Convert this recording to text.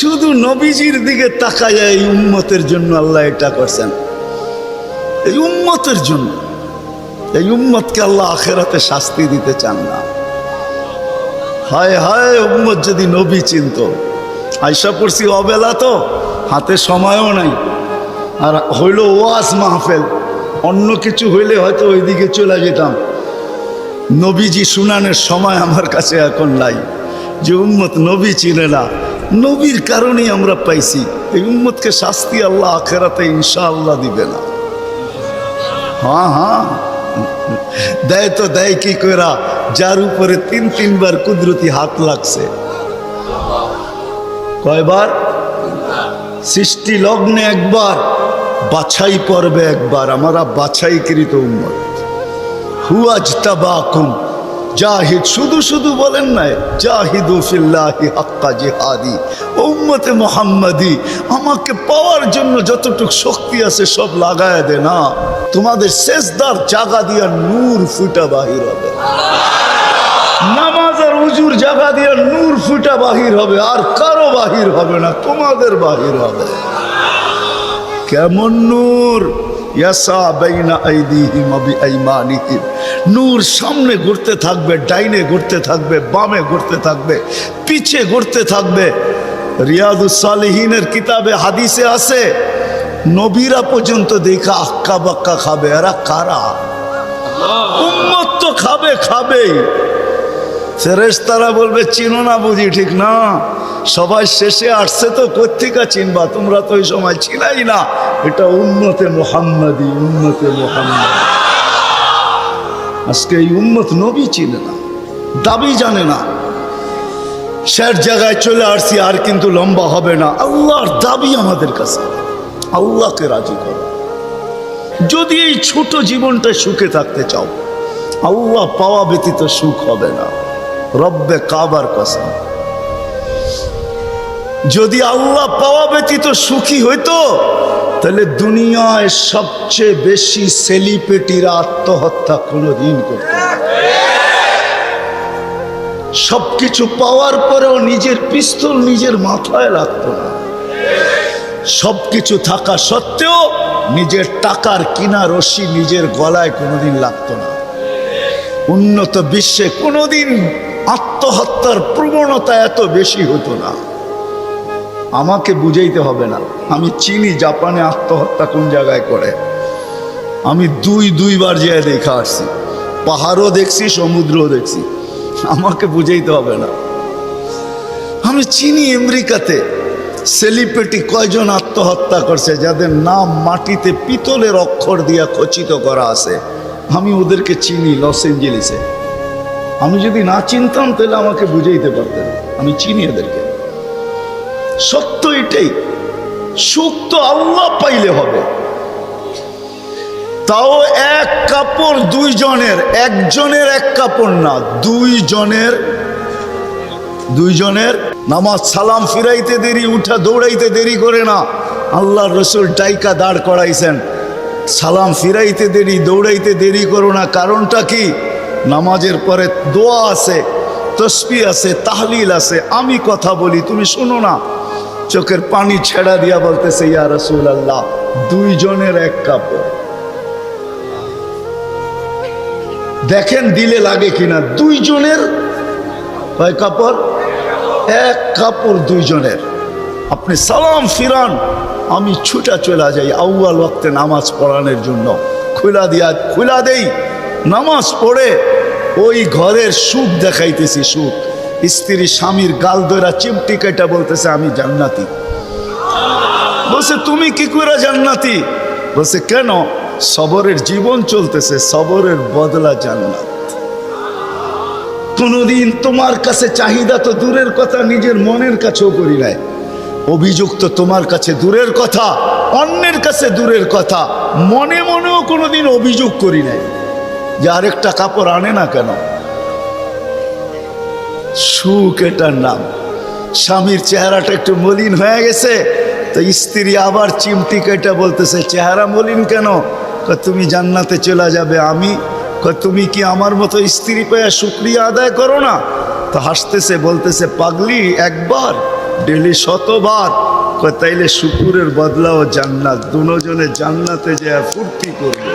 শুধু নবীজির দিকে তাকায় এই উম্মতের জন্য আল্লাহ এটা করছেন। এই উম্মতের জন্য। এই উম্মতকে আল্লাহ আখেরাতে শাস্তি দিতে চান না। হায় হায়, উম্মত যদি নবী চিনত। আইসা পড়ছি অবেলা তো, হাতে সময়ও নাই। আর হইল ওয়াজ মাহফেল। অন্য কিছু হইলে হয়তো ওইদিকে চলে যেতাম। নবীজি শুনানের সময় আমার কাছে এখন নাই। যে উম্মত নবী চিনে না নবীর কারণেই আমরা পাইছি। এই উম্মতকে শাস্তি আল্লাহ আখেরাতে ইনশাআল্লাহ দিবে না। হ্যাঁ হ্যাঁ। দেয় তো দেয় কি করা যার উপরে তিন, তিনবার কুদরতি হাত লাগছে। কয়বার? সৃষ্টি লগ্নে একবার, বাছাই পর্বে একবার। আমরা বাছাইকৃত উম্মত। হুয়াজ তাবাকুম জাহিদ শুধু শুধু বলেন নাই, জাহিদু ফিল্লাহি হাক্কা জিহাদি, উম্মতে মোহাম্মদি, আমাকে পাওয়ার জন্য যতটুক শক্তি আছে সব লাগায় দে না। তোমাদের শেষদার জাগা দিয়া নূর ফুটা বাহির হবে। নামাজ আর উজুর জায়গা দিয়ে নূর ফুটা বাহির হবে, আর কারও বাহির হবে না, তোমাদের বাহির হবে। কেমন নূর? নূর সামনে ঘুরতে থাকবে, ডাইনে ঘুরতে থাকবে, বামে ঘুরতে থাকবে, পিছে ঘুরতে থাকবে। রিয়াদুস সালিহিনের কিতাবে, হাদিসে আছে, নবীরা পর্যন্ত দেখা আক্কা বাক্কা খাবে, এরা কারা? উম্মত তো খাবে, খাবেই। ফেরেস তারা বলবে, চিনো না বুঝি, ঠিক না? সবাই শেষে আসছে তো কোথেকা চিনবা? তোমরা তো ওই সময় ছিলাই না। এটা উন্নতে মোহাম্মদী উন্নতে মোহাম্মদ। আজকে এই উন্মত নবী চিনে না, দাবি জানে না। শের জায়গায় চলে আসছি, আর কিন্তু লম্বা হবে না। আল্লাহর দাবি আমাদের কাছে। আল্লাহকে রাজি করো। যদি এই ছোট জীবনটা সুখে থাকতে চাও, আল্লাহ পাওয়া ব্যতীত সুখ হবে না। রব্বে কাবার কসম। যদি আল্লাহ পাওয়া ব্যতীত সুখী হইতো, তাহলে দুনিয়ায় সবচেয়ে বেশি সেলিব্রিটিরা আত্মহত্যা কোনোদিন করত সবকিছু পাওয়ার পরেও নিজের পিস্তল নিজের মাথায় রাখতো না। সবকিছু থাকা সত্ত্বেও নিজের টাকার কিনা রশি নিজের গলায় কোনোদিন লাগতো না। উন্নত বিশ্বে কোনোদিন আত্মহত্যার প্রবণতা এত বেশি হতো না। আমাকে বুঝাইতে হবে না। আমি চিনি জাপানে আত্মহত্যা কোন জায়গায় করে। আমি দুই, দুইবার যেয়ে দেখা আসছি। পাহাড়ও দেখছি, সমুদ্রও দেখছি। আমাকে বুঝাইতে হবে না। আমি চিনি আমেরিকাতে। সেলিব্রিটি কয়জন আত্মহত্যা করছে, যাদের নাম মাটিতে পিতলের অক্ষর দিয়া খচিত করা আছে। আমি ওদেরকে চিনি লস এঞ্জেলিসে। আমি যদি না চিনতাম, তাহলে আমাকে বুঝাইতে পারতেন। আমি চিনি এদেরকে সত্য এটাই। সুখ তো আল্লাহ পাইলে হবে। তাও এক কাপড় দুইজনের, একজনের এক কাপড় না, দুইজনের দুইজনের। নামাজ সালাম ফিরাইতে দেরি, উঠা দৌড়াইতে দেরি করে না। আল্লাহ রসুল টাইকা দাঁড় করাইছেন। সালাম ফিরাইতে দেরি, দৌড়াইতে দেরি করো না। কারণটা কি? নামাজের পরে দোয়া আছে। তসবি আছে, তাহলিল আছে, আমি কথা বলি, তুমি শোনো না। চোখের পানি ছেড়া দিয়া বলতেছে, ইয়া রসুল আল্লাহ দুইজনের এক কাপড়। দেখেন দিলে লাগে কিনা, দুইজনের কয় কাপড়? এক কাপড় দুইজনের। আপনি সালাম ফিরান, আমি ছুটা চলে যাই আউয়াল ওয়াক্তে নামাজ পড়ানোর জন্য। খুলা দিয়া, খুলা দেই, নামাজ পড়ে ওই ঘরের সুখ দেখাইতেছি সুখ। স্ত্রী স্বামীর গাল দৈরা চিমটি কেটা বলতেছে, আমি জান্নাতি। বলছে, তুমি কি করে জান্নাতি? বলছে, কেন? সবরের জীবন চলতেছে, সবরের বদলা জান্নাত। কোনোদিন তোমার কাছে চাহিদা তো দূরের কথা, নিজের মনের কাছেও করি নাই। অভিযোগ তো তোমার কাছে দূরের কথা, অন্যের কাছে দূরের কথা, মনে মনেও কোনোদিন অভিযোগ করি নাই। যে আরেকটা কাপড় আনে না কেন? সুখ এটার নাম। স্বামীর চেহারাটা একটু মলিন হয়ে গেছে, তো স্ত্রী আবার চিমটি কেটে বলতেছে, চেহারা মলিন কেন? তুমি জান্নাতে চলে যাবে আমি। তুমি কি আমার মতো স্ত্রী পেয়ে শুক্রিয়া আদায় করো না? তো হাসতেছে, বলতেছে, পাগলি, একবার, ডেলি শতবার। তাইলে শুকুরের বদলাও জান্নাত, দুজনে জান্নাতে যে ফুর্তি করবে।